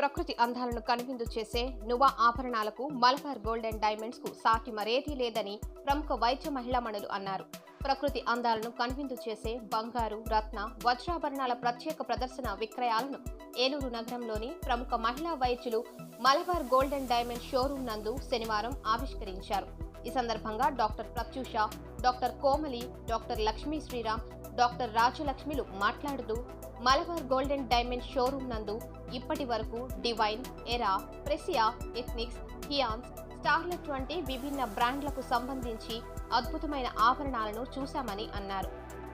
ప్రకృతి అందాలను కనువిందు చేసే నువా ఆభరణాలకు మలబార్ గోల్డ్ అండ్ డైమండ్స్కు సాటి మరేదీ లేదని ప్రముఖ వైద్య మహిళా మణులు అన్నారు. ప్రకృతి అందాలను కనువిందు చేసే బంగారు రత్న వజ్రాభరణాల ప్రత్యేక ప్రదర్శన విక్రయాలను ఏలూరు నగరంలోని ప్రముఖ మహిళా వైద్యులు Malabar gold and diamond showroom నందు శనివారం ఆవిష్కరించారు. ఈ సందర్భంగా doctor Pratyusha doctor Komali doctor Lakshmi Sriram doctor రాజలక్ష్మిలు మాట్లాడుతూ మలబార్ గోల్డెన్ డైమండ్ షోరూమ్ నందు ఇప్పటి వరకు డివైన్ ఎరా ప్రెసియా ఎథ్నిక్స్ హియాన్స్ స్టార్లెట్ వంటి విభిన్న బ్రాండ్లకు సంబంధించి అద్భుతమైన ఆభరణాలను చూశామని అన్నారు.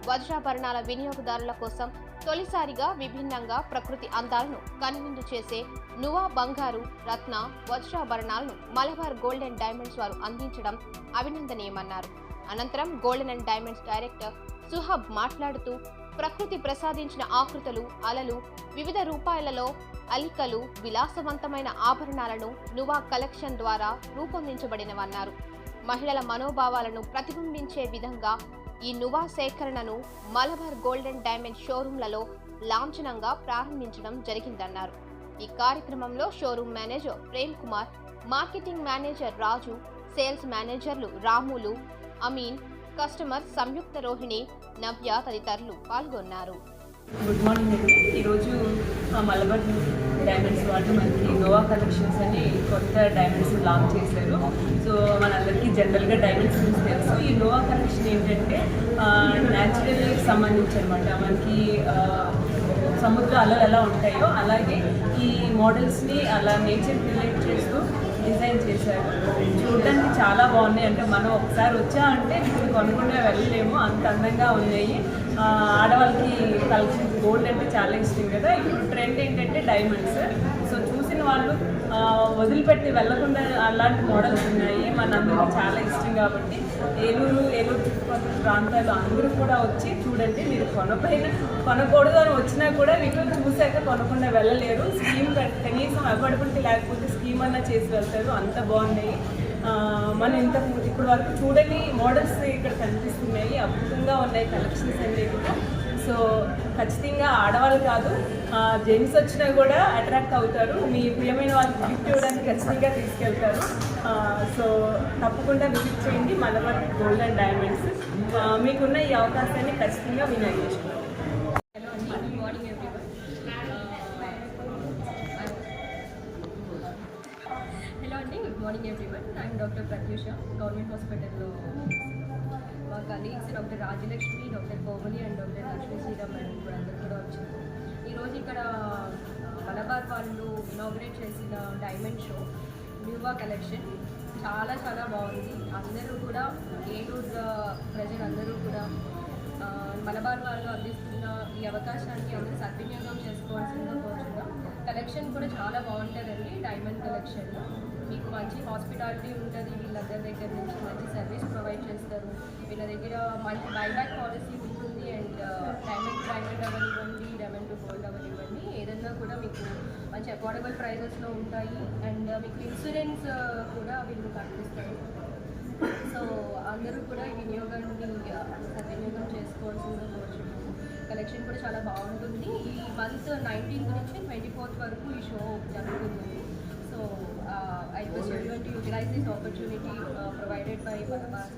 వజ్రాభరణాల వినియోగదారుల కోసం తొలిసారిగా విభిన్నంగా ప్రకృతి అందాలను కనువిందు చేసే నువా బంగారు రత్న వజ్రాభరణాలను మలబార్ గోల్డ్ అండ్ డైమండ్స్ వారు అందించడం అభినందనీయమన్నారు. అనంతరం golden and diamonds director Suhab మాట్లాడుతూ ప్రకృతి ప్రసాదించిన ఆకృతులు అలలు వివిధ రూపాయలలో అలికలు విలాసవంతమైన ఆభరణాలను నువా కలెక్షన్ ద్వారా రూపొందించబడినవన్నారు. మహిళల మనోభావాలను ప్రతిబింబించే విధంగా ఈ నువా సేకరణను మలబార్ గోల్డెన్ డైమండ్ షోరూంలలో లాంఛనంగా ప్రారంభించడం జరిగిందన్నారు. ఈ కార్యక్రమంలో showroom manager Prem Kumar marketing manager Raju sales మేనేజర్లు రాములు అమీన్ కస్టమర్ సంయుక్త రోహిణి నవ్య తదితరులు పాల్గొన్నారు. గుడ్ మార్నింగ్ అండి ఈరోజు మలబార్ డైమండ్స్ వాళ్ళు మనకి నోవా కలెక్షన్స్ అని కొత్త డైమండ్స్ లాంచ్ చేశారు. సో మనందరికీ జనరల్గా డైమండ్స్ గురించి తెలుసు. ఈ నోవా కలెక్షన్ ఏంటంటే న్యాచురల్కి సంబంధించి అనమాట మనకి సముద్ర అలలు ఎలా ఉంటాయో అలాగే ఈ మోడల్స్ని అలా నేచర్ రిలేట్ చేస్తూ డిజైన్ చేశారు. చూడడానికి చాలా బాగున్నాయి. అంటే మనం ఒకసారి వచ్చా అంటే ఇప్పుడు కొనుక్కుంటే వెళ్ళలేము. అంత అందంగా ఉన్నాయి. ఆడవాళ్ళకి కలెక్షన్స్ గోల్డ్ అంటే చాలా ఇష్టం కదా. ఇప్పుడు ట్రెండ్ ఏంటంటే డైమండ్స్ సో చూసిన వాళ్ళు వదిలిపెట్టి వెళ్ళకుండా అలాంటి మోడల్స్ ఉన్నాయి. మనందరికీ చాలా ఇష్టం కాబట్టి ఏలూరు ఏలూరు చుట్టుపక్కల ప్రాంతాలు అందరూ కూడా వచ్చి చూడండి. మీరు కొనపైన కొనకూడదు అని వచ్చినా కూడా మీకు చూశాక కొనకుండా వెళ్ళలేరు. స్కీమ్ కనీసం అవైలబిలిటీ లేకపోతే స్కీమ్ అన్నా చేసి వెళ్తారు. అంత బాగున్నాయి. మన మనం ఇంత ఇప్పుడు వరకు చూడని మోడల్స్ ఇక్కడ కనిపిస్తున్నాయి. అద్భుతంగా ఉన్నాయి. కలెక్షన్స్ అనేవి కూడా. సో ఖచ్చితంగా ఆడవాళ్ళు కాదు. జెంట్స్ వచ్చినా కూడా అట్రాక్ట్ అవుతారు. మీ ప్రియమైన వాళ్ళకి గిఫ్ట్ ఇవ్వడానికి ఖచ్చితంగా తీసుకెళ్తారు. సో తప్పకుండా విజిట్ చేయండి. మలబార్ గోల్డ్ అండ్ డైమండ్స్ మీకున్న ఈ అవకాశాన్ని ఖచ్చితంగా వినియోగించుకోండి morning everyone I'm doctor Pratyusha government హాస్పిటల్లో మా colleagues doctor Rajalakshmi doctor Komali and doctor Lakshmi Sriram madam కూడా అందరు కూడా వచ్చారు ఈరోజు ఇక్కడ uh, మలబార్ వాళ్ళు ఇనాగ్రేట్ చేసిన డైమండ్ షో న్యూవా కలెక్షన్ చాలా చాలా బాగుంది. అందరూ కూడా ఏలూరు uh, ప్రజలందరూ కూడా uh, మలబార్ వాళ్ళు అందిస్తున్న ఈ అవకాశాన్ని అందరూ సద్వినియోగం చేసుకోవాల్సిందిగా కోరుతున్నాం కలెక్షన్ కూడా చాలా బాగుంటుందండి డైమండ్ కలెక్షన్ మంచి హాస్పిటాలిటీ ఉంటుంది వీళ్ళందరి దగ్గర నుంచి మంచి సర్వీస్ ప్రొవైడ్ చేస్తారు. వీళ్ళ దగ్గర మంచి బైబ్యాక్ పాలసీ ఉంటుంది అండ్ డైమండ్ డైమండ్ అవనివ్వండి డైమండ్ టు గోల్డ్ అవనివ్వండి ఏదన్నా కూడా మీకు మంచి అఫోర్డబుల్ ప్రైజెస్లో ఉంటాయి అండ్ మీకు ఇన్సూరెన్స్ కూడా వీళ్ళు కనిపిస్తారు సో అందరూ కూడా ఈ వినియోగాన్ని సద్వినియోగం చేసుకోవాల్సిందిగా కోరుచున్నాము. కలెక్షన్ కూడా చాలా బాగుంటుంది. ఈ మంత్ నైన్టీన్త్ నుంచి ట్వంటీ ఫోర్త్ వరకు ఈ షో జరుగుతుంది. So this opportunity uh, provided by Malabar